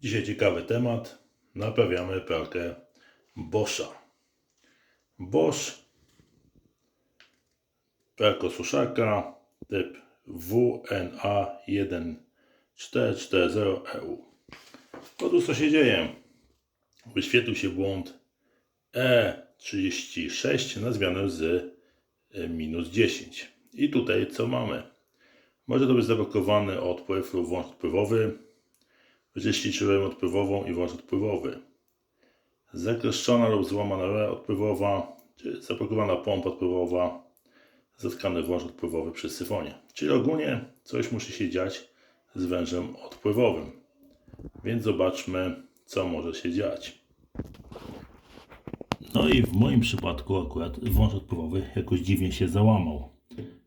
Dzisiaj ciekawy temat. Naprawiamy pralkę Boscha. Bosch, pralkosuszarka typ WNA1440EU. Otóż co się dzieje? Wyświetlił się błąd E36 na zmianę z e, minus 10. I tutaj co mamy? Może to być zablokowany odpływ lub włącz odpływowy. Wyczyściłem odpływową i włącz odpływowy. Zakleszczona lub złamana rura odpływowa, czy zablokowana pompa odpływowa, zatkany włącz odpływowy przy syfonie. Czyli ogólnie coś musi się dziać z wężem odpływowym. Więc zobaczmy, co może się dziać. No i w moim przypadku akurat wąż odpływowy jakoś dziwnie się załamał.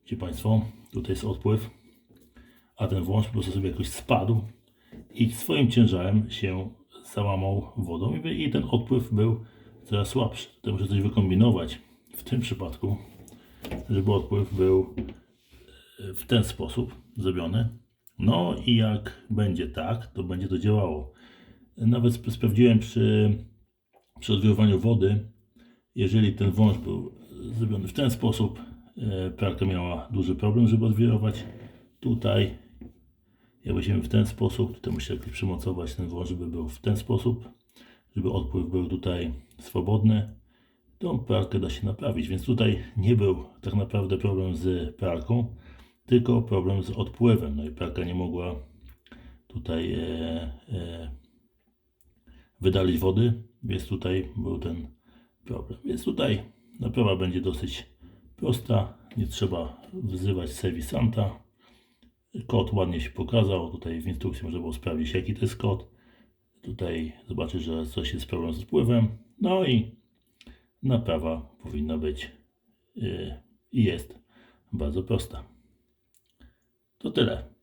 Widzicie Państwo, tutaj jest odpływ, a ten wąż po prostu sobie jakoś spadł i swoim ciężarem się załamał wodą i- ten odpływ był coraz słabszy. Tutaj muszę coś wykombinować w tym przypadku, żeby odpływ był e, w ten sposób zrobiony. No i jak będzie tak, to będzie to działało. Nawet sp- sprawdziłem przy, przy wody, jeżeli ten wąż był zrobiony w ten sposób, e, pralka miała duży problem, żeby odwirować. Tutaj, weźmiemy w ten sposób, tutaj muszę jakoś przymocować ten wąż, żeby był w ten sposób, żeby odpływ był tutaj swobodny. Tą pralkę da się naprawić, więc tutaj nie był tak naprawdę problem z pralką, tylko problem z odpływem. No i pralka nie mogła tutaj e, e, wydalić wody, więc tutaj był ten problem. Więc tutaj naprawa będzie dosyć prosta, nie trzeba wzywać serwisanta. Kod ładnie się pokazał, tutaj w instrukcji można było sprawdzić jaki to jest kod. Tutaj zobaczyć, że coś jest problem z odpływem. No i naprawa powinna być yy, i jest bardzo prosta. To tyle.